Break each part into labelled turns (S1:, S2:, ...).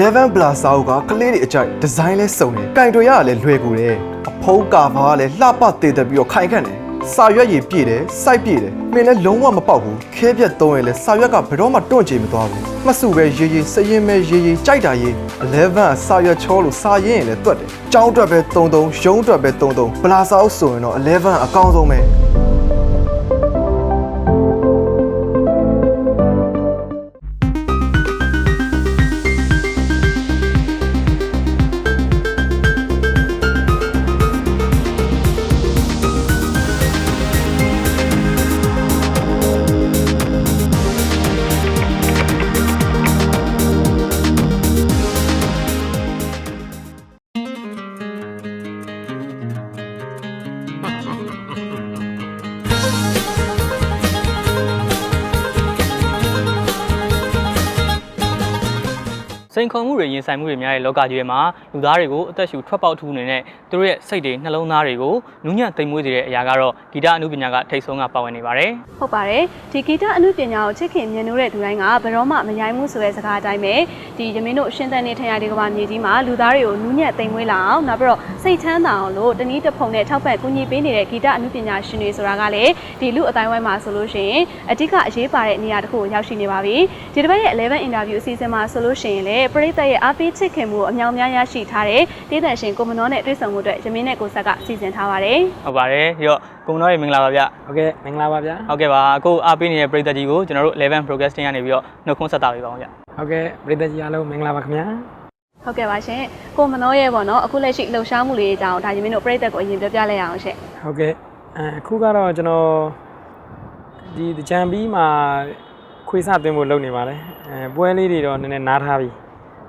S1: 11 plus စာအုပ်ကကလေးတွေအကြိုက်ဒီဇိုင်းလဲစုံတယ်ကင်တွေရကလည်းလွယ်ကူတယ်အဖုံးကာဘာကလည်းလှပသေးတယ်ပြီးတော့ခိုင်ခန့်တယ်စာရွက်ရည်ပြည့်တယ်စိုက်ပြည့်တယ်မင်းလည်းလုံးဝမပေါက်ဘူးခဲပြက်သုံးရင်လည်းစာရွက်ကဘယ်တော့မှတွန့်ချေမသွားဘူးမှတ်စုပဲရေးရေးစရင်ပဲရေးရေးကြိုက်တာရေး11ကစာရွက်ချောလို့စာရင်းရင်လည်းတွတ်တယ်ကျောင်းအတွက်ပဲ33ရုံးအတွက်ပဲ33ပလာစာအုပ်ဆိုရင်တော့11အကောင်းဆုံးပဲ
S2: စိန်ခေါ်မှုတွေရင်ဆိုင်မှုတွေများတဲ့လောကကြီးထဲမှာလူသားတွေကိုအသက်ရှူထွက်ပေါက်ထူးနေတဲ့သူတို့ရဲ့စိတ်တွေနှလုံးသားတွေကိုနူးညံ့သိမ်မွေးစေတဲ့အရာကတော့ဂီတအမှုပညာကထိတ်ဆုံးကပါဝင်နေပါတယ်
S3: ဟုတ်ပါတယ်ဒီဂီတအမှုပညာကိုချစ်ခင်မြင်နိုးတဲ့သူတိုင်းကဘယ်တော့မှမယိုင်းမှုဆိုတဲ့စကားအတိုင်းပဲဒီရမင်းတို့အရှင်သန်နေထိုင်ရတဲ့ကမ္ဘာမြေကြီးမှာလူသားတွေကိုနူးညံ့သိမ်မွေးလာအောင်နောက်ပြီးတော့စိတ်ချမ်းသာအောင်လို့တနည်းတစ်ဖုံနဲ့ထောက်ပံ့ကူညီပေးနေတဲ့ဂီတအမှုပညာရှင်တွေဆိုတာကလည်းဒီလူအတိုင်းဝိုင်းမှာဆိုလို့ရှိရင်အဓိကအရေးပါတဲ့နေရာတစ်ခုကိုရောက်ရှိနေပါပြီဒီတစ်ပတ်ရဲ့11 interview အစီအစဉ်မှာဆိုလို့ရှိရင်လည်းပရိသတ်ရဲ့အားပေးချစ်ခင်မှုကိုအမြောင်များရရှိထားတဲ့ဒေသရှင်ကိုမနောနဲ့တွေ့ဆုံမှုအတွက်ရမင်းနဲ့ကိုဆက်ကစီစဉ်ထားပါတယ်
S2: ဟုတ်ပါတယ်ပြီးတော့ကိုမတော်ရေမင်္ဂလာပါဗျ
S4: ဟုတ်ကဲ့မင်္ဂလာပါဗျာ
S2: ဟုတ်ကဲ့ပါအခုအားပေးနေတဲ့ပရိသတ်ကြီးကိုကျွန်တော်တို့11 broadcasting ကနေပြီးတော့နှုတ်ခွန်းဆက်တာပေးပါအောင်ဗျ
S4: ဟုတ်ကဲ့ပြည်သက်ကြီးအားလုံးမင်္ဂလာပါခင်ဗျာ
S3: ဟုတ်ကဲ့ပါရှင်ကိုမနောရဲ့ပေါ့နော်အခုလက်ရှိလှုပ်ရှားမှုလေးအကြောင်းဒါရင်းမင်းတို့ပြည်သက်ကိုအရင်ပြောပြလိုက်ရအောင်ရှင်
S4: ဟုတ်ကဲ့အဲအခုကတော့ကျွန်တော်ဒီတကြံပြီးမှာခွေးစသွင်းဖို့လုပ်နေပါတယ်အဲပွဲလေးတွေတော့နည်းနည်းနားထားပြီ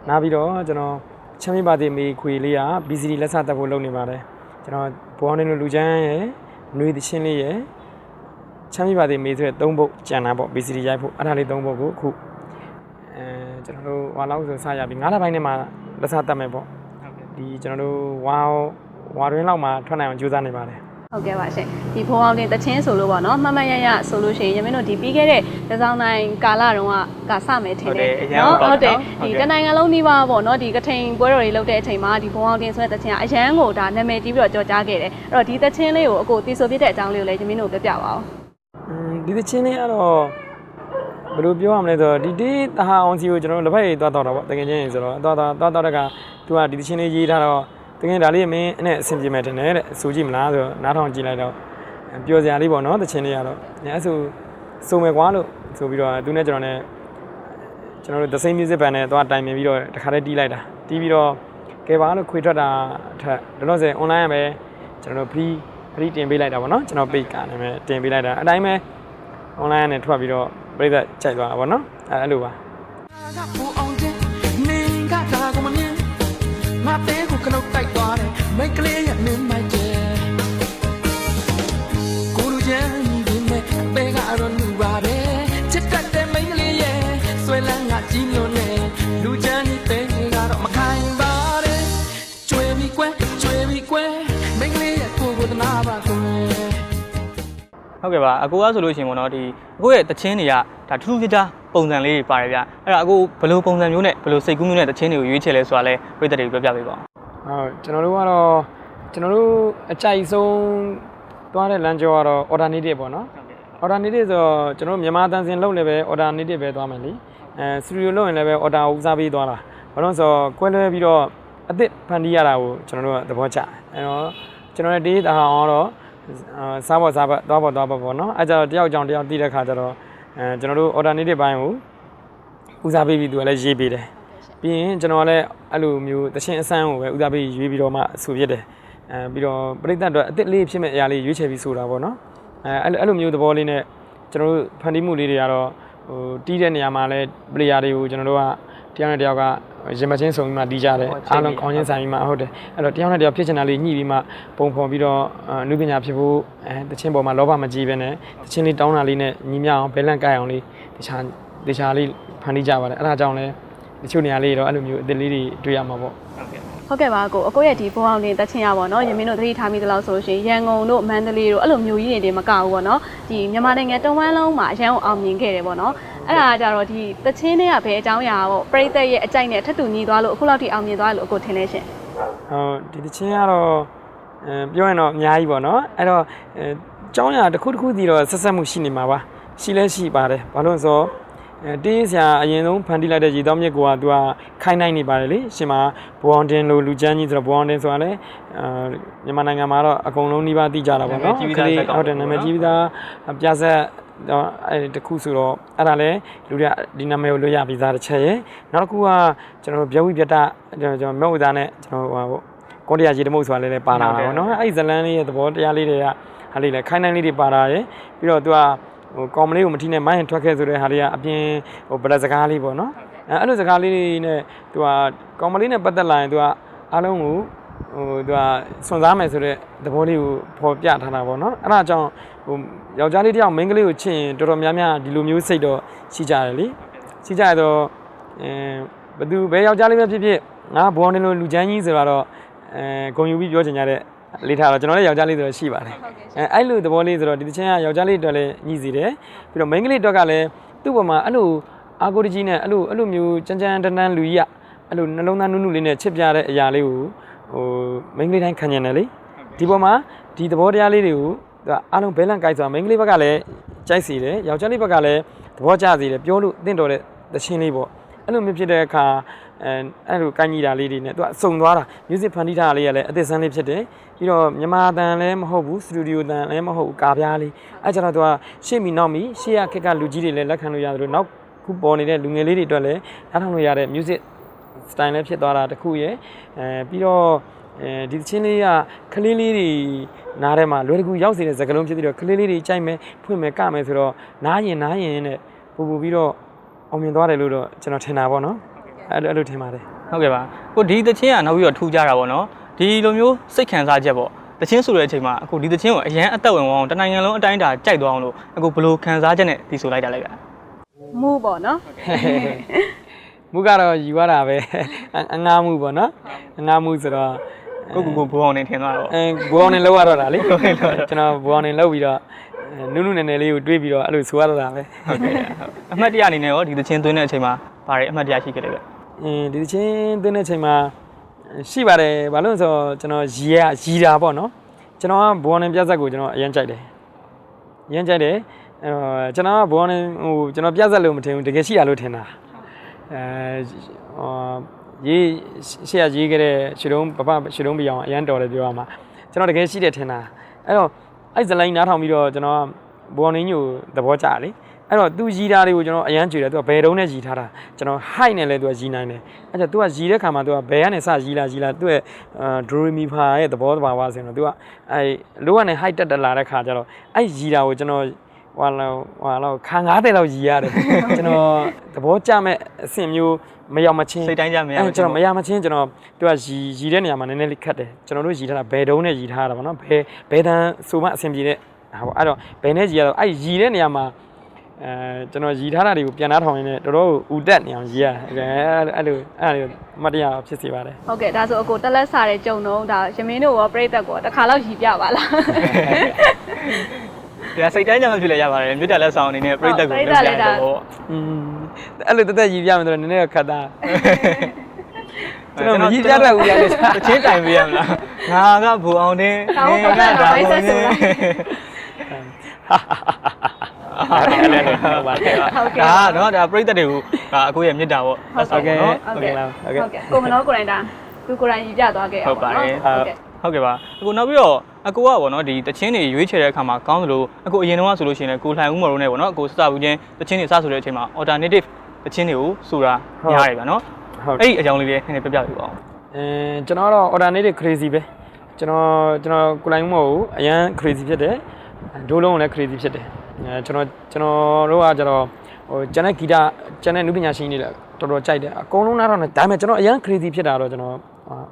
S4: နားပြီးတော့ကျွန်တော်ချမ်းမြေပါသေးမေခွေလေးက BCD လက်စတက်ဖို့လုပ်နေပါတယ်ကျွန်တော်ဘောင်းနေလို့လူချမ်းရယ်ຫນွေသချင်းလေးရယ်ချမ်းမြေပါသေးမေဆိုတဲ့၃ပုတ်ကြံတာပေါ့ BCD ရိုက်ဖို့အဲ့ဒါလေး၃ပုတ်ကိုအခုအဲကျွန်တော်တို့ဟွာလောက်ဆိုစရပြီ9လပိုင်းနဲ့မှလက်စတက်မယ်ပေါ့ဒီကျွန်တော်တို့ဝါဝါတွင်းလောက်မှာထွက်နိုင်အောင်ကြိုးစားနေပါတယ်
S3: ဟုတ်ကဲ့ပါရှင်ဒီဘုံအောင်တင်တချင်းဆိုလို့ပေါ့နော်မှတ်မှတ်ရရဆိုလို့ရှိရင်ရင်းမင်းတို့ဒီပြီးခဲ့တဲ့တစောင်းတိုင်းကာလတုန်းကကစမယ်ထင်တယ်ဟုတ်တယ်ဒီတနိုင်ငံလုံးနှီးပါပေါ့နော်ဒီကထိန်ပွဲတော်တွေလုပ်တဲ့အချိန်မှာဒီဘုံအောင်တင်ဆိုတဲ့တချင်းကအရန်ကိုဒါနာမည်ကြီးပြီးတော့ကြော်ကြားခဲ့တယ်အဲ့တော့ဒီတချင်းလေးကိုအကိုတီဆိုပြတဲ့အကြောင်းလေးကိုလည်းရင်းမင်းတို့ပြောပြပါဦး
S4: อืมဒီသချင်းလေးကတော့ဘယ်လိုပြောရမလဲဆိုတော့ဒီတေးတဟာအောင်စီကိုကျွန်တော်တို့လက်ဖက်ရည်သွားတော့တာပေါ့တကယ်ချင်းဆိုတော့သွားသွားသွားတော့တကသူကဒီသချင်းလေးရေးထားတော့ တကယ်ဒါလေးမင်းနဲ့အဆင်ပြေမယ်ထင်တယ်တဲ့ဆိုကြည့်မလားဆိုတော့နားထောင်ကြည့်လိုက်တော့ပျော်စရာလေးပေါ့နော်သချင်းလေးကတော့အဲဆိုစုံမယ်ကွာလို့ဆိုပြီးတော့သူနဲ့ကျွန်တော်နဲ့ကျွန်တော်တို့ The Same Music Band နဲ့သွားတိုင်ပင်ပြီးတော့တခါတည်းတီးလိုက်တာတီးပြီးတော့ကဲပါလို့ခွေထွက်တာထက်တော့တော့ဆို online ပဲကျွန်တော်တို့ free free တင်ပေးလိုက်တာပေါ့နော်ကျွန်တော် page ကနေပဲတင်ပေးလိုက်တာအတိုင်းပဲ online နဲ့ထွက်ပြီးတော့ပြိသက်ကြိုက်သွားတာပေါ့နော်အဲအဲ့လိုပါ
S5: ကပူအောင်ခြင်းနေကဒါကိုမမြင်ငါတဲကိုက လုတ်တိုက်သွားတယ်မိတ်ကလေးရဲ့မင်းမိုက်ကျဲကိုလူချမ်းဒီမဲ့ပဲကတော့လူပါတယ်ချစ်တတ်တဲ့မိတ်ကလေးရဲ့ဆွဲလန်းငါကြီးလို့နဲ့လူချမ်းဒီပဲကတော့မခိုင်ပါတဲ့ကျွေးပြီးကွယ်ကျွေးပြီးကွယ်မိတ်ကလေးရဲ့ကိုကိုတနာပါကွယ်
S2: ဟုတ်ကဲ့ပါအကိုကဆိုလို့ရှိရင်ပေါ့နော်ဒီအကိုရဲ့တချင်းတွေကဒါထူးထူးခြားခြားပုံစံလေးတွေပါတယ်ဗျအဲ့ဒါအကိုဘယ်လိုပုံစံမျိုးနဲ့ဘယ်လိုစိတ်ကူးမျိုးနဲ့တချင်းတွေကိုရွေးချယ်လဲဆိုတာလဲပရိသတ်တွေကိုပြောပြပေးပါအောင်
S4: ဟုတ်ကျွန်တော်တို့ကတော့ကျွန်တော်တို့အကြိုက်ဆုံးသွားတဲ့လမ်းကြောကတော့ alternative ပေါ့နော် alternative ဆိုတော့ကျွန်တော်တို့မြန်မာတန်စင်လုပ်လည်းပဲ alternative ပဲသွားမယ်လीအဲ studio လုပ်ရင်လည်းပဲ order ဦးစားပေးသွားတာဘာလို့လဲဆိုတော့ကွဲလွဲပြီးတော့အသစ်ဖန်တီးရတာကိုကျွန်တော်တို့ကသဘောကျအဲတော့ကျွန်တော်ရဲ့ဒေးတာအောင်တော့အာစားဖို့စားဖို့သွားဖို့သွားဖို့ပေါ့နော်အဲကြတော့တယောက်ကြောင်တယောက်တီးတဲ့ခါကျတော့အဲကျွန်တော်တို့ alternative ဘိုင်းကိုဦးစားပေးပြီးသူကလည်းရေးပေးတယ် ပြီးရင်ကျွန်တော်ကလည်းအဲ့လိုမျိုးတချင်းအစမ်းကိုပဲဦးစားပေးရွေးပြီးတော့မှဆူဖြစ်တယ်အဲပြီးတော့ပြိတ္တအတွက်အသစ်လေးဖြစ်မဲ့အရာလေးရွေးချယ်ပြီးဆိုတာပေါ့နော်အဲအဲ့လိုအဲ့လိုမျိုးသဘောလေးနဲ့ကျွန်တော်တို့ဖန်တီးမှုလေးတွေကတော့ဟိုတီးတဲ့နေရာမှာလည်း player တွေကိုကျွန်တော်တို့ကတယောက်နဲ့တယောက်ကရင်မချင်းဆုံပြီးမှတီးကြတယ်အားလုံးကောင်းချင်းဆိုင်ပြီးမှဟုတ်တယ်အဲ့တော့တယောက်နဲ့တယောက်ဖြစ်ချင်တာလေးညှိပြီးမှပုံဖော်ပြီးတော့အနုပညာဖြစ်ဖို့အဲတချင်းပေါ်မှာလောဘမကြီးပဲနဲ့တချင်းလေးတောင်းတာလေးနဲ့ညီမြအောင်ဘဲလန့်ကိုက်အောင်လေးတခြားတခြားလေးဖန်တီးကြပါတယ်အဲ့ဒါကြောင့်လဲ တချို့နေရာလေးတော့အဲ့လိုမျိုးအသစ်လေးတွေတွေ့ရမှာပေါ့
S3: ဟုတ်ကဲ့ပါအကိုအကိုရဲ့ဒီဘုံအောင်တင်တချင်းရပါတော့ရင်းမင်းတို့သတိထားမိသလောက်ဆိုလို့ရှိရင်ရန်ကုန်တို့မန္တလေးတို့အဲ့လိုမျိုးကြီးတွေတင်မကဘူးပေါ့နော်ဒီမြန်မာနိုင်ငံတဝန်းလုံးမှာအရန်အောင်အောင်မြင်ခဲ့တယ်ပေါ့နော်အဲ့ဒါကကြတော့ဒီတချင်းတွေကဘယ်အကြောင်းအရာပေါ့ပရိသတ်ရဲ့အကြိုက်နဲ့ထပ်တူညီသွားလို့အခုလောက်ထိအောင်မြင်သွားလို့အခုထင်လဲရှင်
S4: ဟိုဒီတချင်းကတော့အဲပြောရင်တော့အများကြီးပေါ့နော်အဲ့တော့အဲကျောင်းရတစ်ခုတစ်ခုစီတော့ဆက်ဆက်မှုရှိနေမှာပါရှိလဲရှိပါတယ်ဘာလို့လဲဆိုတော့အဲ တင်းဆရာအရင်ဆုံးဖန်တီးလိုက်တဲ့ရေတောင်းမြစ်ကိုကသူကခိုင်းနိုင်နေပါတယ်လေရှင်မဘဝအောင်တင်လို့လူချမ်းကြီးဆိုတော့ဘဝအောင်တင်ဆိုတာလေအဲမြန်မာနိုင်ငံမှာတော့အကုန်လုံးနှိပါသိကြတာပေါ့နော်
S2: နာမည်ကြီးပြီးသားဇာတ်ကောင်
S4: ဟုတ်တယ်နာမည်ကြီးပြီးသားပြဆက်တော့အဲတခုဆိုတော့အဲ့ဒါလည်းလူတွေကဒီနာမည်ကိုလွှတ်ရပြီးသားတစ်ချက်ရယ်နောက်တစ်ခုကကျွန်တော်တို့ဗျဝိပြတကျွန်တော်ကျွန်တော်မြုပ်ဝသားနဲ့ကျွန်တော်ဟိုဟာပေါ့ကွန်တရားရေတမုတ်ဆိုတာလည်းလည်းပါလာတာပေါ့နော်အဲ့ဒီဇလန်းလေးရဲ့သဘောတရားလေးတွေကဟာလေးလည်းခိုင်းနိုင်လေးတွေပါလာရယ်ပြီးတော့သူက ဟိုကောင်မလေးကိုမထိနဲ့မိုင်းထွက်ခဲ့ဆိုတဲ့ဟာလေးကအပြင်ဟိုဗလက်စကားလေးပေါ့နော်အဲအဲ့လိုစကားလေးတွေနဲ့သူကကောင်မလေးနဲ့ပတ်သက်လာရင်သူကအားလုံးကိုဟိုသူကစွန့်စားမယ်ဆိုတဲ့သဘောလေးကိုပေါ်ပြထားတာပေါ့နော်အဲ့ဒါကြောင့်ဟိုယောက်ျားလေးတယောက်မိန်းကလေးကိုချစ်ရင်တော်တော်များများဒီလိုမျိုးစိတ်တော့ရှိကြတယ်လေရှိကြရတော့အဲဘသူဘယ်ယောက်ျားလေးပဲဖြစ်ဖြစ်ငါဘောင်းနေလို့လူချမ်းကြီးဆိုတော့အဲဂုံယူပြီးပြောချင်ကြတဲ့ လေးထားတော့ကျွန်တော်လည်းယောက်ျားလေးဆိုတော့ရှိပါတယ်အဲအဲ့လိုသဘောလေးဆိုတော့ဒီတစ်ချင်းကယောက်ျားလေးအတွက်လည်းညီစီတယ်ပြီးတော့မိန်းကလေးအတွက်ကလည်းသူ့ပေါ်မှာအဲ့လိုအာကိုတကြီးနဲ့အဲ့လိုအဲ့လိုမျိုးကြမ်းကြမ်းတန်းတန်းလူကြီးကအဲ့လိုနှလုံးသားနုနုလေးနဲ့ချစ်ပြတဲ့အရာလေးကိုဟိုမိန်းကလေးတိုင်းခံကျင်တယ်လေဒီပေါ်မှာဒီသဘောတရားလေးတွေကိုသူကအားလုံးဘဲလန့်ကိုက်ဆိုတာမိန်းကလေးဘက်ကလည်းကြိုက်စီတယ်ယောက်ျားလေးဘက်ကလည်းသဘောကျစီတယ်ပြောလို့တင့်တော်တဲ့သချင်းလေးပေါ့အဲ့လိုမျိုးဖြစ်တဲ့အခါ အဲအဲ့လိုကိုင်းကြီးတာလေးတွေနဲ့သူကအစုံသွားတာ music ဖန်တီးထားတာလေးကလည်းအသစ်ဆန်းလေးဖြစ်တယ်ပြီးတော့မြန်မာတန်လည်းမဟုတ်ဘူးစတူဒီယိုတန်လည်းမဟုတ်ဘူးကာပြားလေးအဲ့ကျတော့သူကရှေ့မီနောက်မီရှေ့ရခက်ကလူကြီးတွေလည်းလက်ခံလို့ရတယ်လို့နောက်ခုပေါ်နေတဲ့လူငယ်လေးတွေအတွက်လည်းနားထောင်လို့ရတဲ့ music style လည်းဖြစ်သွားတာတစ်ခုရယ်အဲပြီးတော့အဲဒီသချင်းလေးကကလေးလေးတွေနားထဲမှာလွယ်တကူရောက်စေတဲ့စကားလုံးဖြစ်ပြီးတော့ကလေးလေးတွေကြိုက်မယ်ဖွင့်မယ်ကမယ်ဆိုတော့နားရင်နားရင်နဲ့ပူပူပြီးတော့အောင်မြင်သွားတယ်လို့တော့ကျွန်တော်ထင်တာပေါ့နော် အဲ့လိုအဲ့လိုထင်ပါတယ်
S2: ဟုတ်ကဲ့ပါကိုဒီတချင်းကနောက်ပြီးတော့ထူးကြတာပေါ့နော်ဒီလိုမျိုးစိတ်ခံစားချက်ပေါ့တချင်းဆိုတဲ့အချိန်မှာအခုဒီတချင်းကိုအရန်အသက်ဝင်အောင်တနိုင်ငံလုံးအတိုင်းအတာကြိုက်သွားအောင်လို့အခုဘယ်လိုခံစားချက်နဲ့ဒီဆိုလိုက်တာလဲဗျာ
S3: မူပေါ့နော်
S4: မူကတော့ယူရတာပဲအငားမှုပေါ့နော်အငားမှုဆိုတော့
S2: ကိုကိုကိုဘိုးအောင်နေထင်သွားတော့
S4: အဲဘူအောင်နေလောက်ရတော့တာလေကျွန်တော်ဘူအောင်နေလောက်ပြီးတော့နုနုနယ်နယ်လေးကိုတွေးပြီးတော့အဲ့လိုဆိုရတော့တာပဲ
S2: ဟုတ်ကဲ့အမှတ်တရအနေနဲ့ရောဒီတချင်းသွင်းတဲ့အချိန်မှာ ဘာတွေအမှတ်တရရှိခဲ့လဲဗျာ
S4: အင်းဒီတစ်ချင်းသွင်းတဲ့ချိန်မှာရှိပါတယ်ဘာလို့လဲဆိုတော့ကျွန်တော်ရီရရီတာပေါ့နော်ကျွန်တော်ကဘောနေပြဇက်ကိုကျွန်တော်အရင်ကြိုက်တယ်အရင်ကြိုက်တယ်အဲ့တော့ကျွန်တော်ကဘောနေဟိုကျွန်တော်ပြဇက်လို့မထင်ဘူးတကယ်ရှိရလို့ထင်တာအဲဟောရေးရှေ့ရရေးခဲ့တဲ့ရှုံးပပရှုံးပြအောင်အရင်တော်တယ်ပြောရမှာကျွန်တော်တကယ်ရှိတယ်ထင်တာအဲ့တော့အဲ့ဇလိုင်းနားထောင်ပြီးတော့ကျွန်တော်ဘောနေညိုသဘောကျတယ် အဲ့တော့သူရီတာတွေကိုကျွန်တော်အရန်ကြွေတယ်သူကဘယ်တုံးနဲ့ရီထားတာကျွန်တော် height နဲ့လဲသူကရီနိုင်တယ်အဲ့ဒါသူကရီတဲ့ခါမှာသူကဘယ်ကနေစရီလာရီလာသူ့ရဲ့ဒရိုမီဖာရဲ့သဘောတဘာဝဆိုရင်တော့သူကအဲ့လိုကနေ height တက်တက်လာတဲ့ခါကျတော့အဲ့ရီတာကိုကျွန်တော်ဟွာလောက်ဟွာလောက်ခါ90လောက်ရီရတယ်ကျွန်တော်သဘောကျမဲ့အဆင့်မျိုးမရောက်မချင်း
S2: စိတ်တိုင်းကြမရ
S4: အဲ့ကျွန်တော်မရမချင်းကျွန်တော်သူကရီရီတဲ့နေရာမှာနည်းနည်းလေးခတ်တယ်ကျွန်တော်တို့ရီထားတာဘယ်တုံးနဲ့ရီထားတာပေါ့နော်ဘယ်ဘယ်တန်းဆိုမှအဆင်ပြေတဲ့ဟာပေါ့အဲ့တော့ဘယ်နဲ့ရီရတော့အဲ့ရီတဲ့နေရာမှာ အဲကျွန်တော်ရည်ထားတာတွေကိုပြန်နှားထောင်ရင်းနဲ့တော်တော်ဥတက်နေအောင်ရည်ရတယ်အဲ့လိုအဲ့လိုမတရားဖြစ်စေပါတယ်
S3: ဟုတ်ကဲ့ဒါဆိုအကိုတက်လက်စားတဲ့ကြုံတော့ဒါရမင်းတို့ရောပြိသက်ကောတစ်ခါလောက်ရည်ပြပါလား
S2: ဒါစိတ်တိုင်းကြမဖြစ်လဲရပါတယ်မြစ်တက်လက်ဆောင်အနေနဲ့ပြိတက်ကို
S3: ဟုတ်
S2: ပြောပြ
S3: ပရိသတ်လည်းဒါ
S2: ရတော့
S4: อืมအဲ့လိုတက်တက်ရည်ပြမယ်ဆိုတော့နည်းနည်းတော့ခတ်တာကျွန်တော်မရည်ပြတတ်ဘူးရတယ်
S2: တချင်းတိုင်ပေးရမလားငါကဘူအောင်တင်း
S3: တောင်းပတ်တာဘိုင်းဆက်ဆိုတာ
S4: အဲ့လိုဟုတ်ပါတယ်
S3: ဟုတ်ကဲ့
S2: ဒါကတော့ဒါပြိတက်တွေကိုဒါအကိုရဲ့မြစ်တာပေါ့လက်ဆောင်ပေါ့နော်
S3: ဟုတ်ကဲ့ဟုတ်ကဲ့ကိုမနောကိုရိုင်းတာသူကိုရိုင်းရည်ပြသွားခဲ့ရ
S2: ဟုတ်ပါတယ်
S3: ဟုတ်ကဲ့
S2: ဟုတ်ကဲ့ပါအခုနောက်ပြီးတော့အကိုကပေါ့နော်ဒီတချင်းတွေရွေးချယ်တဲ့အခါမှာကောင်းသလိုအကိုအရင်တုန်းကဆိုလို့ရှိရင်လည်းကိုလှိုင်ဦးမော်တို့နဲ့ပေါ့နော်အကိုစစဘူးချင်းတချင်းတွေစဆိုတဲ့အချိန်မှာ alternative တချင်းတွေကိုဆိုတာများတယ်ဗျာနော်
S4: ဟုတ်
S2: အဲ့ဒီအကြောင်းလေးလေးနည်းနည်းပြပြပေးပါဦး
S4: အဲကျွန်တော်ကတော့ alternative crazy ပဲကျွန်တော်ကျွန်တော်ကိုလိုင်းမဟုတ်ဘူးအရန် crazy ဖြစ်တယ်ဒိုးလုံးလည်း crazy ဖြစ်တယ်အဲ ကျွန်တော်ကျွန်တော်တို့ကကျတော့ဟိုကျန်တဲ့ဂီတကျန်တဲ့နုပညာရှင်တွေလည်းတော်တော်ကြိုက်တယ်အကုန်လုံးနားတော့ဒါပေမဲ့ကျွန်တော်အရန် crazy ဖြစ်တာတော့ကျွန်တော်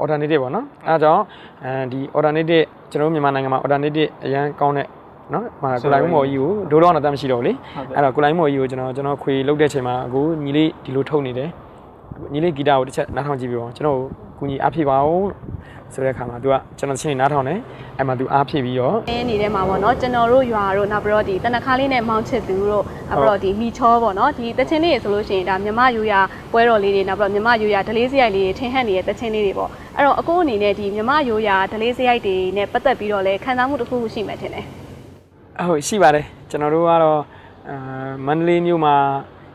S4: alternative ပေါ့နော်အဲဒါကြောင့်အဲဒီ alternative ကျွန်တော်တို့မြန်မာနိုင်ငံမှာ alternative အရန်ကောင်းတဲ့နော်ဟာကိုလိုင်းမော်ကြီးကိုဒိုးတော့တော့တမ်းမရှိတော့ဘူးလေ
S2: ဟုတ်ကဲ့
S4: အဲ့တော့ကိုလိုင်းမော်ကြီးကိုကျွန်တော်ကျွန်တော်ခွေလုတ်တဲ့ချိန်မှာအခုညီလေးဒီလိုထုတ်နေတယ်ညီလေးဂီတကိုတစ်ချက်နားထောင်ကြည့်ပြပါဦးကျွန်တော်ကိုကူညီအားဖြည့်ပါဦးဟ ဆိုတဲ့အခါမှာ तू ကကျွန်တော်ချင်းနားထောင်တယ်အဲ့မှာ तू အားဖြည့်ပြီးတော့
S3: အင်းနေတဲ့မှာပေါ့နော်ကျွန်တော်တို့ရွာတို့နောက်ပြီးတော့ဒီတနခါလေးနဲ့မောင်းချစ်သူတို့နောက်ပြီးတော့ဒီမီချောပေါ့နော်ဒီတချင်းလေးတွေဆိုလို့ရှိရင်ဒါမြမယူရပွဲတော်လေးတွေနောက်ပြီးတော့မြမယူရဒလေးစရိုက်လေးတွေထင်ဟပ်နေတဲ့တချင်းလေးတွေပေါ့အဲ့တော့အကိုအနေနဲ့ဒီမြမယူရဒလေးစရိုက်တွေနဲ့ပတ်သက်ပြီးတော့လဲခံစားမှုတစ်ခုခုရှိမှထင်တယ်
S4: ဟုတ်ရှိပါတယ်ကျွန်တော်တို့ကတော့အာမန္တလေးမြို့မှာ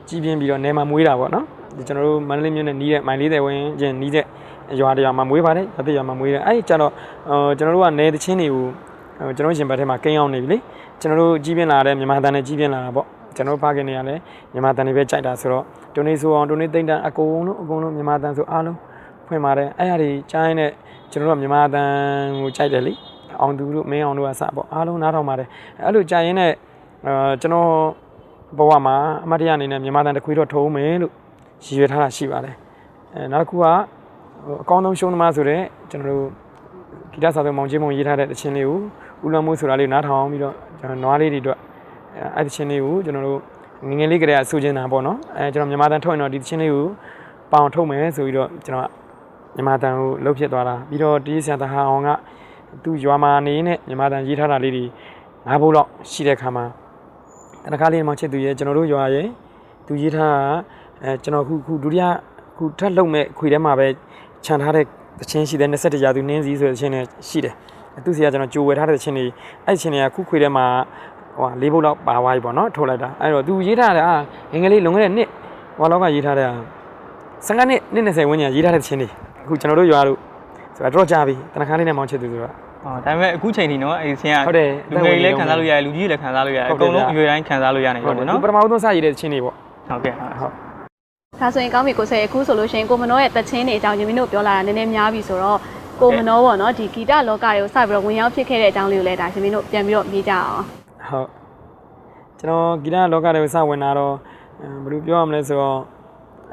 S4: ကြီးပြင်းပြီးတော့နေမှာမွေးတာပေါ့နော်ဒီကျွန်တော်တို့မန္တလေးမြို့နဲ့နီးတဲ့မိုင်40ဝန်းကျင်နီးတဲ့ ရွာတရွာမှာမွေးပါတယ်ရွာတရွာမှာမွေးတယ်အဲ့ဒီကျတော့အာကျွန်တော်တို့ကနေတချင်းတွေကိုဟိုကျွန်တော်ရှင်ဘက်ထဲမှာကိန်းအောင်နေပြီလေကျွန်တော်တို့ကြီးပြင်းလာတဲ့မြန်မာတန်နဲ့ကြီးပြင်းလာတာပေါ့ကျွန်တော်တို့ဖခင်တွေကလည်းမြန်မာတန်တွေပဲကြိုက်တာဆိုတော့ဒိုနေဆိုအောင်ဒိုနေသိမ့်တန်အကုန်လုံးအကုန်လုံးမြန်မာတန်ဆိုအားလုံးဖွင့်ပါတယ်အဲ့ဟာတွေကြားရင်လည်းကျွန်တော်တို့ကမြန်မာတန်ကိုကြိုက်တယ်လေအောင်သူတို့မင်းအောင်တို့ကစပေါ့အားလုံးနားထောင်ပါတယ်အဲ့လိုကြားရင်လည်းအာကျွန်တော်ဘဝမှာအမတ်တရအနေနဲ့မြန်မာတန်တစ်ခွေတော့ထုံးမယ်လို့ရည်ရွယ်ထားတာရှိပါတယ်အဲနောက်တစ်ခုကဟို အကောင်းဆုံးရှုံးသမားဆိုတဲ့ကျွန်တော်တို့ဂီတစာသုံးမောင်ချင်းမုံရေးထားတဲ့တခြင်းလေးကိုဦးလွန်မှုဆိုတာလေးကိုနားထောင်ပြီးတော့ကျွန်တော်နွားလေးတွေအတွက်အဲအဲ့တခြင်းလေးကိုကျွန်တော်တို့ငယ်ငယ်လေးကတည်းကဆူချင်တာပေါ့နော်အဲကျွန်တော်မြန်မာတန်ထုတ်ရင်တော့ဒီတခြင်းလေးကိုပေါအောင်ထုတ်မယ်ဆိုပြီးတော့ကျွန်တော်ကမြန်မာတန်ကိုလှုပ်ဖြစ်သွားတာပြီးတော့တီးဆရာတဟာအောင်ကသူ့ရွာမှာနေနဲ့မြန်မာတန်ရေးထားတာလေးတွေငါးဘုတ်လောက်ရှိတဲ့ခါမှာတနခါလေးမှချစ်သူရဲ့ကျွန်တော်တို့ရွာရဲ့သူရေးထားတာအဲကျွန်တော်ခုခုဒုတိယခုထပ်လုံမဲ့ခွေထဲမှာပဲ ခြံထားတဲ့တခြင်းရှိတဲ့21ရာသူနင်းစည်းဆိုတဲ့တခြင်းနဲ့ရှိတယ်သူ့စီကကျွန်တော်ကြိုဝယ်ထားတဲ့တခြင်းတွေအဲ့ဒီတခြင်းတွေကခုခွေထဲမှာဟိုလေးဘုတ်လောက်ပါသွားပြီပေါ့နော်ထုတ်လိုက်တာအဲ့တော့သူရေးထားတာငယ်ငယ်လေးလုံခဲ့တဲ့နှစ်ဟိုလောက်ကရေးထားတဲ့15နှစ်နှစ်20ဝန်းကျင်ရေးထားတဲ့တခြင်းတွေအခုကျွန်တော်တို့ရွာတို့ဆိုတာတော့ကြာပြီတနခါလေးနဲ့မောင်းချစ်သူဆိုတာ
S2: ဟောဒါပေမဲ့အခုချိန်ထိနော်အဲဒီဆင်းက
S4: ဟုတ်တယ်
S2: လူငယ်ကြီးလည်းခံစားလို့ရတယ်လူကြီးလည်းခံစားလို့ရတယ်
S4: ဟု
S2: အ
S4: တ်တယ်
S2: ကုန်လုံး
S4: ဗျာ
S2: အရွယ်တိုင်းခံစားလို့ရနေတယ်
S4: ဟုတ်တယ်
S2: ပေါ့နော်
S4: သူပထမဆုံးစရေးတဲ့တခြင်းတွေပေါ့
S2: ဟုတ်ကဲ့ဟုတ်
S4: ဟုတ်
S3: ဒါဆိုရင်ကောင်းပြီကိုဆယ်အခုဆိုလို့ရှိရင်ကိုမနောရဲ့တချင်းတွေအကြောင်းယမင်းတို့ပြောလာတာနည်းနည်းများပြီဆိုတော့ကိုမနောပေါ့နော်ဒီဂီတလောကတွေကိုစပြီးတော့ဝင်ရောက်ဖြစ်ခဲ့တဲ့အကြောင်းလေးကိုလည်းဒါယမင်းတို့ပြန်ပြီးတော့မြည်ကြအောင်
S4: ဟုတ်ကျွန်တော်ဂီတလောကတွေကိုစဝင်လာတော့အဲဘယ်လိုပြောရမလဲဆိုတော့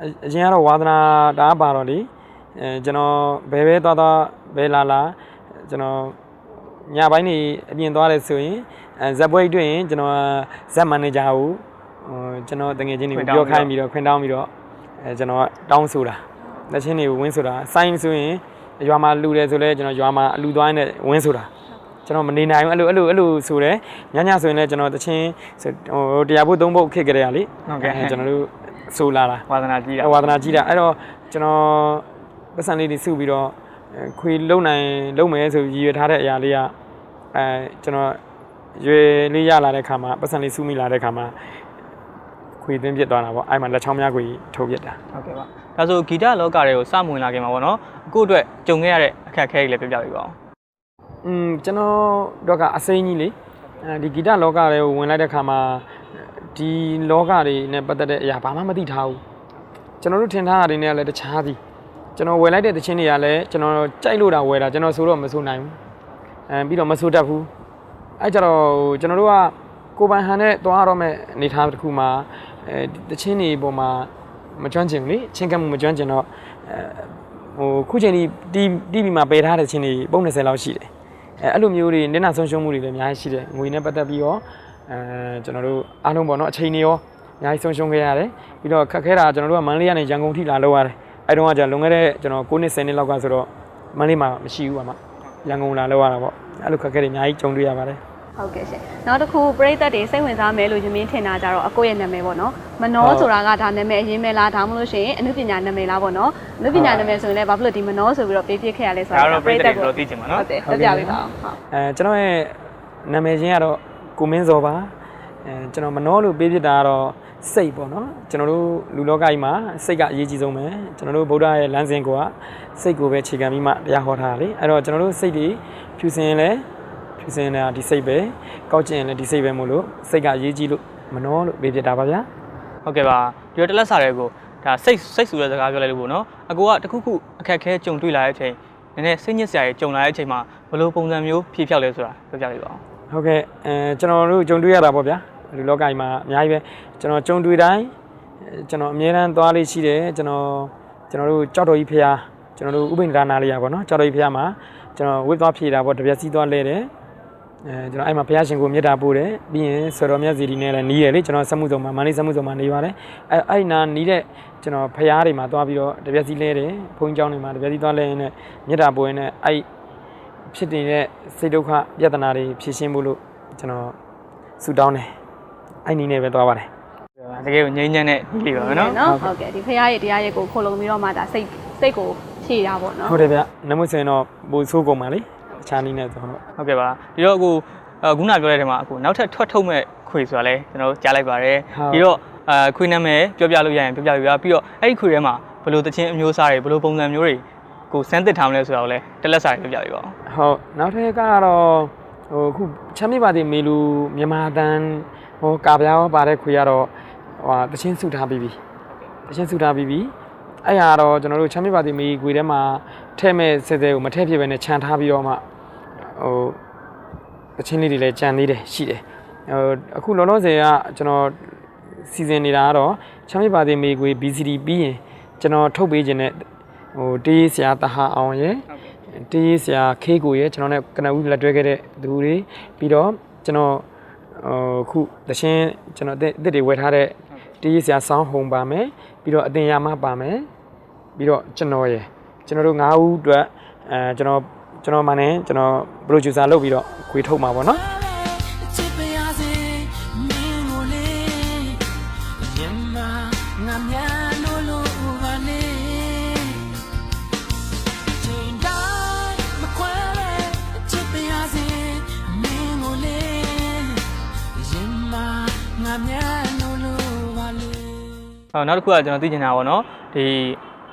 S4: အအရင်ကတော့ဝါသနာတအားပါတော့လေအဲကျွန်တော်ဘယ်ဘဲသွားသွားဘဲလာလာကျွန်တော်ညပိုင်းနေအပြင်သွားတယ်ဆိုရင်အဲဇက်ပွဲတွေ့ရင်ကျွန်တော်ဇက်မန်နေဂျာကိုဟိုကျွန်တော်တငယ်ချင်းတွေကိုပြောခိုင်းပြီးတော့ခွင့်တောင်းပြီးတော့ အဲကျွန်တော်ကတောင်းဆိုတာလက်ချင်းတွေကိုဝင်းဆိုတာစိုင်းဆိုရင်ရွာမှာလူတယ်ဆိုလဲကျွန်တော်ရွာမှာအလူသွားနေဝင်းဆိုတာကျွန်တော်မနေနိုင်ဘူးအဲ့လိုအဲ့လိုအဲ့လိုဆိုတယ်ညညဆိုရင်လည်းကျွန်တော်တချင်းဟိုတရားဖို့သုံးဖို့ခက်ကြရလေ
S2: ဟုတ်ကဲ့
S4: အဲကျွန်တော်တို့ဆိုလာတာ
S2: ဝါသနာကြီးတာ
S4: ဝါသနာကြီးတာအဲ့တော့ကျွန်တော်ပတ်စံလေးတွေစုပြီးတော့အဲခွေလုံနိုင်လုံမယ်ဆိုရည်ရွယ်ထားတဲ့အရာလေးကအဲကျွန်တော်ရွယ်လေးရလာတဲ့ခါမှာပတ်စံလေးစုမိလာတဲ့ခါမှာ ခွေသွင်းပြစ်သွားတာပေါ့အဲ့မှာလက်ချောင်းများခွေထုတ်ပြစ်တာ
S2: ဟုတ်ကဲ့ပါဒါဆိုဂီတလောကတွေကိုစမဝင်လာခင်မှာပေါ့နော်အခုအတွက်ကြုံခဲ့ရတဲ့အခက်အခဲတွေလည်းပြောပြပေးပါဦး
S4: อืมကျွန်တော်တို့ကအစိမ်းကြီးလေအဲဒီဂီတလောကတွေကိုဝင်လိုက်တဲ့ခါမှာဒီလောကတွေနဲ့ပတ်သက်တဲ့အရာဘာမှမသိထားဘူးကျွန်တော်တို့ထင်ထားတာတွေနဲ့လည်းတခြားစီကျွန်တော်ဝယ်လိုက်တဲ့သချင်းတွေကလည်းကျွန်တော်ကြိုက်လို့တာဝယ်တာကျွန်တော်ဆိုတော့မဆိုနိုင်ဘူးအဲပြီးတော့မဆိုတတ်ဘူးအဲကြတော့ကျွန်တော်တို့ကကိုယ်ပိုင်ဟန်နဲ့သွားရတော့မဲ့အနေထားတစ်ခုမှာ အဲဒီသချင်းတွေပေါ်မှာမကျွမ်းကျင်ဘူးလေချင်းကပ်မှုမကျွမ်းကျင်တော့အဲဟိုခုချိန်ဒီတီတီဗီမှာပယ်ထားတဲ့ချင်းတွေပုံ20လောက်ရှိတယ်အဲအဲ့လိုမျိုးတွေနင့်နာဆုံးရှုံးမှုတွေလည်းအများကြီးရှိတယ်ငွေနဲ့ပတ်သက်ပြီးတော့အဲကျွန်တော်တို့အားလုံးပေါ့နော်အချိန်တွေရောအများကြီးဆုံးရှုံးခဲ့ရတယ်ပြီးတော့ခက်ခဲတာကျွန်တော်တို့ကမန္တလေးကနေရန်ကုန်ထိလာလောက်ရတယ်အဲ့တုန်းကကြာလွန်ခဲ့တဲ့ကျွန်တော်9နှစ်10နှစ်လောက်ကဆိုတော့မန္တလေးမှာမရှိဘူးပါမရန်ကုန်လာလောက်ရတာပေါ့အဲ့လိုခက်ခဲတွေအများကြီးကြုံတွေ့ရပါတယ်
S3: ဟုတ်ကဲ့ရှင်နောက်တစ်ခုပရိသတ်တွေစိတ်ဝင်စားမယ်လို့ယမင်းထင်တာကြတော့အကိုရဲ့နာမည်ပေါ့နော်မနော
S4: ဟုတ်
S3: ဆိုတာကဒါနာမည်အရင်ပဲလားဒါမှမဟုတ်လို့ရှိရင်အနုပညာနာမည်လားပေါ့နော်အနုပညာနာမည်ဆိုရင်လည်းဘာဖြစ်လို့ဒီမနောဆိုပြီးတော့ပေးပြစ်ခဲ့ရလဲဆို
S2: ဒါ
S3: တော့
S2: တော့ပြည်သက်တွေတော့သိချင်ပါနော်
S3: ဟုတ်တယ်ပြပြပေးပါအောင်ဟုတ်
S4: အဲကျွန်တော်ရဲ့နာမည်ချင်းကတော့ကိုမင်းစောပါအဲကျွန်တော်မနှောလို့ပေးဖြစ်တာကတော့စိတ်ပေါ့နော်ကျွန်တော်တို့လူလောကကြီးမှာစိတ်ကအရေးကြီးဆုံးပဲကျွန်တော်တို့ဗုဒ္ဓရဲ့လမ်းစဉ်ကိုကစိတ်ကိုပဲခြေခံပြီးမှတရားဟောထားတာလေအဲ့တော့ကျွန်တော်တို့စိတ်တွေဖြူစင်ရင်လည်း ဖြူစင်နေတာဒီစိတ်ပဲကောက်ကျင်ရင်လည်းဒီစိတ်ပဲမို့လို့စိတ်ကအရေးကြီးလို့မနှောလို့ပေးဖြစ်တာပါဗျာ
S2: ဟုတ်ကဲ့ပါဒီတော့တလက်စာတွေကိုဒါစိတ်စိတ်ဆူတဲ့စကားပြောလိုက်လို့ပေါ့နော်အကိုကတခုခုအခက်အခဲကြုံတွေ့လာတဲ့အချိန်နည်းနည်းစိတ်ညစ်စရာတွေကြုံလာတဲ့အချိန်မှာဘယ်လိုပုံစံမျိုးဖြေဖြောက်လဲဆိုတာပြောပြပေးပါဦး
S4: ဟုတ်ကဲ့အဲကျွန်တော်တို့ကြုံတွေ့ရတာပေါ့ဗျာလူလောကကြီးမှာအများကြီးပဲကျွန်တော်ကြုံတွေ့တိုင်းအဲကျွန်တော်အမြဲတမ်းသွားလေးရှိတယ်ကျွန်တော်ကျွန်တော်တို့ကြောက်တော်ကြီးဖျားကျွန်တော်တို့ဥပိ္ပဒါနာလေးရပါတော့ကြောက်တော်ကြီးဖျားမှာကျွန်တော်ဝစ်သွားဖြေတာပေါ့တပြက်စီးသွားလဲတယ် အဲကျွန်တော်အဲ့မှာဘုရားရှင်ကိုမေတ္တာပို့တယ်ပြီးရင်ဆော်တော်မြတ်စီဒီနဲ့လည်းနီးတယ်လေကျွန်တော်ဆက်မှုဆောင်မှာမန္တလေးဆက်မှုဆောင်မှာနေပါတယ်အဲအဲ့နာနီးတဲ့ကျွန်တော်ဘုရားတွေမှာသွားပြီးတော့တပြက်စီလဲတယ်ဘုန်းကြီးကျောင်းတွေမှာတပြက်စီသွားလဲရင်းနဲ့မေတ္တာပို့ရင်းနဲ့အဲ့ဖြစ်နေတဲ့စိတ်ဒုက္ခပြဿနာတွေဖြေရှင်းဖို့လို့ကျွန်တော်ဆုတောင်းတယ်အဲ့နီးနဲ့ပဲသွားပါတယ်
S2: တကယ်ကိုငြိမ်းချမ်းတဲ့ဒီလေးပါပဲနော်
S3: နော်ဟုတ်ကဲ့ဒီဖရားရဲ့တရားရဲ့ကိုခိုလုံပြီးတော့မှဒါစိတ်စိတ်ကိုဖြည့်တာပေါ့နော်
S4: ဟုတ်တယ်ဗျနမို့ဆိုရင်တော့ဘိုးဆိုးကုန်ပါလေ အခြားနီးနဲ့ဆိုတော့
S2: ဟုတ်ကဲ့ပါဒီတော့အခုအခုနပြောတဲ့ထဲမှာအခုနောက်ထပ်ထွက်ထုတ်မဲ့ခွေဆိုတာလဲကျွန်တော်ကြားလိုက်ပါတယ်ပြီးတော့အာခွေနာမည်ပြောပြလို့ရရင်ပြောပြပြပါပြီးတော့အဲ့ဒီခွေထဲမှာဘယ်လိုတခြင်းအမျိုးအစားတွေဘယ်လိုပုံစံမျိုးတွေကိုစမ်းသစ်ထားမလဲဆိုတာကိုလည်းတက်လက်စာတွေပြောပြပြပါဦး
S4: ဟုတ်နောက်ထပ်ကတော့ဟိုအခုချမ်းမြေပါသေးမေလူမြန်မာတန်ဟိုကာပြောင်းပါတဲ့ခွေကတော့ဟိုတချင်းစုထားပြီးပြီတချင်းစုထားပြီးပြီအဲ့ဟာတော့ကျွန်တော်တို့ချမ်းမြေပါသေးမေခွေထဲမှာထဲ့မဲ့စစ်သေးကိုမထည့်ဖြစ်ပဲနဲ့ခြံထားပြီးတော့မှ ဟိုတချင်းလေးတွေလည်းကြံသေးတယ်ရှိတယ်ဟိုအခုလောလောဆယ်ကကျွန်တော်စီစဉ်နေတာကတော့ချမ်းမြေပါသေးမေခွေ BCD ပြီးရင်ကျွန်တော်ထုတ်ပေးခြင်းနဲ့ဟိုတေးဆရာတဟာအောင်ရဲ့တေးရေးဆရာခေးကိုရဲ့ကျွန်တော်နဲ့ကနဦးလက်တွဲခဲ့တဲ့သူတွေပြီးတော့ကျွန်တော်ဟိုခုတခြင်းကျွန်တော်အစ်စ်တွေဝယ်ထားတဲ့တေးရေးဆရာဆောင်းဟုံပါမယ်ပြီးတော့အတင်ရမပါမယ်ပြီးတော့ကျွန်တော်ရဲ့ကျွန်တော်တို့၅ဦးအတွက်အဲကျွန်တော် ကျွန်တော်မှလည်းကျွန်တော် producer လုပ်ပြီးတော့ခွေထုတ်မှာပေါ့နော်
S5: ချစ်ပါရစေမင်းကိုလေညမငါများလို့လို့ပါနေချိန်တိုင်းမခွဲလေချစ်ပါရစေမင်းကိုလေညမငါများလို့လို့ပါလေ
S2: ဟောနောက်တစ်ခုကကျွန်တော်သိချင်တာပေါ့နော်ဒီ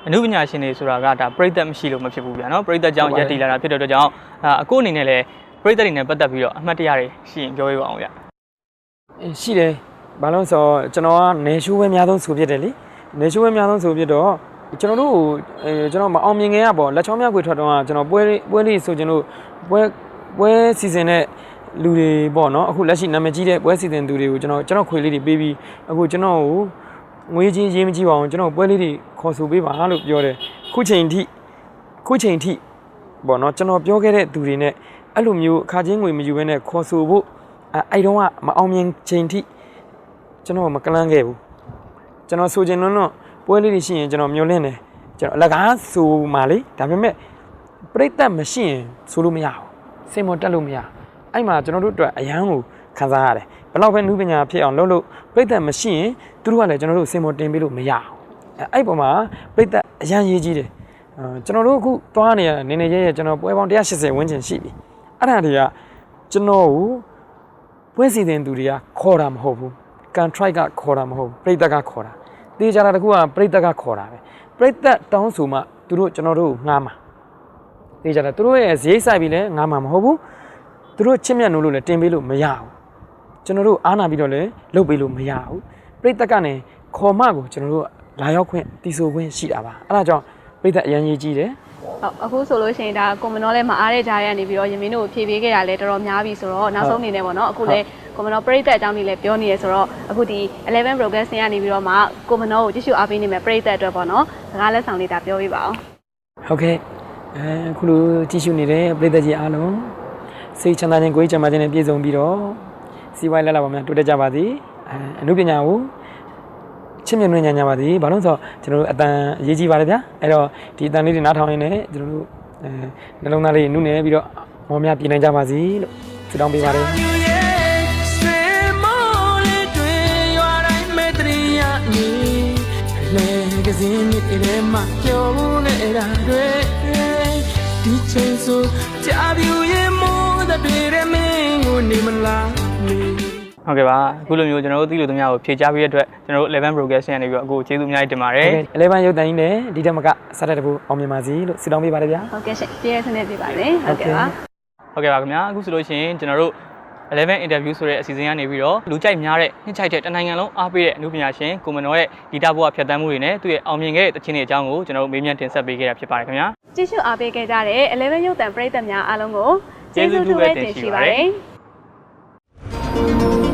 S2: အနုပညာရှင်တွေဆိုတာကဒါပြိသက်မရှိလို့မဖြစ်ဘူးဗျာနော်ပြိသက်ကြောင့်ရက်တည်လာတာဖြစ်တဲ့အတွက်ကြောင့်အာအခုအနေနဲ့လည်းပြိသက်တွေနဲ့ပတ်သက်ပြီးတော့အမှတ်တရတွေရှိရင်ပြောပြပါအောင်ဗျာ
S4: အေးရှိတယ်ဘာလို့လဲဆိုတော့ကျွန်တော်ကနေရှိုးပဲအများဆုံးဆိုဖြစ်တယ်လေနေရှိုးပဲအများဆုံးဆိုဖြစ်တော့ကျွန်တော်တို့အဲကျွန်တော်မအောင်မြင်ခင်ကပေါ့လက်ချောင်းမြခွေထွက်တော့ကကျွန်တော်ပွဲလေးပွဲလေးဆိုကျွန်တော်ပွဲပွဲစီစဉ်တဲ့လူတွေပေါ့နော်အခုလက်ရှိနာမည်ကြီးတဲ့ပွဲစီစဉ်သူတွေကိုကျွန်တော်ကျွန်တော်ခွေလေးတွေပေးပြီးအခုကျွန်တော်ကို ငွေချင်းရေးမကြည့်ပါအောင်ကျွန်တော်ပွဲလေးတွေခေါ်ဆိုပေးပါလို့ပြောတယ်ခုချိန်ထိခုချိန်ထိပေါ့နော်ကျွန်တော်ပြောခဲ့တဲ့သူတွေနဲ့အဲ့လိုမျိုးအခါချင်းငွေမယူဘဲနဲ့ခေါ်ဆိုဖို့အဲအဲ့တုန်းကမအောင်မြင်ချိန်ထိကျွန်တော်မကလန်းခဲ့ဘူးကျွန်တော်ဆိုချင်လွန်းတော့ပွဲလေးတွေရှိရင်ကျွန်တော်မျှော်လင့်တယ်ကျွန်တော်အလကားဆိုမှလေဒါပေမဲ့ပြိတ္တမရှိရင်ဆိုလို့မရဘူးစိတ်မတက်လို့မရအဲ့မှာကျွန်တော်တို့အတွက်အရန်ကိုခံစားရတယ် ဘယ်တော့ပဲနုပညာဖြစ်အောင်လုပ်လို့ပြိတ္တမရှိရင်သူတို့ကလည်းကျွန်တော်တို့စိတ်မတင်ပေးလို့မရဘူးအဲ့အဲ့ပေါ်မှာပြိတ္တအရန်ရေးကြီးတယ်အာကျွန်တော်တို့အခုသွားနေရနေနေရဲရဲကျွန်တော်ပွဲပေါင်း180ဝန်းကျင်ရှိပြီအဲ့ဒါတွေကကျွန်တော်ကိုပွဲစီတဲ့သူတွေကခေါ်တာမဟုတ်ဘူး contract ကခေါ်တာမဟုတ်ဘူးပြိတ္တကခေါ်တာတေးကြတာတခုကပြိတ္တကခေါ်တာပဲပြိတ္တတောင်းဆိုမှသူတို့ကျွန်တော်တို့ကိုငှားမှာတေးကြတာသူတို့ရဲ့ဈေးဆိုင်ပြီးလဲငှားမှာမဟုတ်ဘူးသူတို့ချစ်မြတ်နိုးလို့လည်းတင်ပေးလို့မရဘူး ကျွန်တော်တို့အားနာပြီးတော့လည်းလုပ်ပေးလို့မရဘူးပြိတ္တကနေခေါ်မကိုကျွန်တော်တို့လာရောက်ခွင့်တီဆိုခွင့်ရှိတာပါအဲ့ဒါကြောင့်ပြိတ္တအရန်ကြီးကြီးတယ်
S3: ဟုတ်အခုဆိုလို့ရှိရင်ဒါကွန်မနော်လည်းမအားတဲ့ကြားရနေပြီးတော့ယမင်းတို့ကိုဖြည့်ပေးခဲ့တာလည်းတော်တော်များပြီဆိုတော့နောက်ဆုံးအနေနဲ့ပေါ့နော်အခုလည်းကွန်မနော်ပရိသတ်အကြောင်းတွေလည်းပြောနေရဆိုတော့အခုဒီ11 broadcasting ကနေပြီးတော့မှကွန်မနော်ကိုကြည့်ရှုအားပေးနေမယ်ပရိသတ်အတွက်ပေါ့နော်စကားလက်ဆောင်လေးဒါပြောပြပါအောင်
S4: ဟုတ်ကဲ့အဲအခုလိုကြည့်ရှုနေတဲ့ပြည်သက်ကြီးအားလုံးစိတ်ချမ်းသာခြင်းကိုယ်ချမ်းသာခြင်းနဲ့ပြည့်စုံပြီးတော့ စီးပွားရေးလက်လာပါများတိုးတက်ကြပါစေအဲအနုပညာကိုချစ်မြတ်နှွေးညံ့ကြပါစေဘာလို့လဲဆိုတော့ကျွန်တော်တို့အတန်အရေးကြီးပါတယ်ဗျာအဲ့တော့ဒီအတန်လေးတွေနားထောင်ရင်းနဲ့ကျွန်တော်တို့အဲနှလုံးသားလေးနုနယ်ပြီးတော့မောများပြနိုင်ကြပါစေလို့ဆုတောင်းပေးပါတယ်
S5: You yeah, say more little you are I met the me. လေကစင်းနေတယ်မှာပြောနေတာတွေဒီချိန်ဆိုကြာပြူရဲ့မိုးတဲ့တွေမင်းကိုနေမလားနေ
S2: ဟုတ်ကဲ့ပါအခုလိုမျိုးကျွန်တော်တို့သိလို့သမျှကိုဖြေချပေးတဲ့အတွက်ကျွန်တော်တို့11 broadcast ကနေပြီးတော့အခုကျေးဇူးအများကြီးတင်ပါတယ်
S4: 11ရုပ်တန်ကြီးနဲ့ဒီတက်မကစားတဲ့တပူအောင်မြင်ပါစေလို့ဆုတောင်းပေးပါတယ်ဗျာ
S3: ဟုတ်ကဲ့ရှင်ပြည့်ရစနေပြပါမယ်ဟုတ်ကဲ့ပါ
S2: ဟုတ်ကဲ့ပါခင်ဗျာအခုဆိုလို့ရှိရင်ကျွန်တော်တို့11 interview ဆိုတဲ့အစီအစဉ်ကနေပြီးတော့လူကြိုက်များတဲ့နှိမ့်ချိုက်တဲ့တနိုင်ငံလုံးအားပေးတဲ့အမှုပညာရှင်ကိုမန်တော်ရဲ့ဂီတဘုရားဖြတ်သန်းမှုတွေနဲ့သူ့ရဲ့အောင်မြင်ခဲ့တဲ့တခြင်းတွေအကြောင်းကိုကျွန်တော်တို့မေးမြန်းတင်ဆက်ပေးခဲ့တာဖြစ်ပါတယ်ခင်ဗျာ
S3: ကြည့်ရှုအားပေးခဲ့ကြတဲ့11ရုပ်တံပရိသတ်များအားလုံးကို
S2: ကျေးဇူးတင်ရှိပါတယ်
S3: ကျေးဇူးတင်ရှိပါတယ်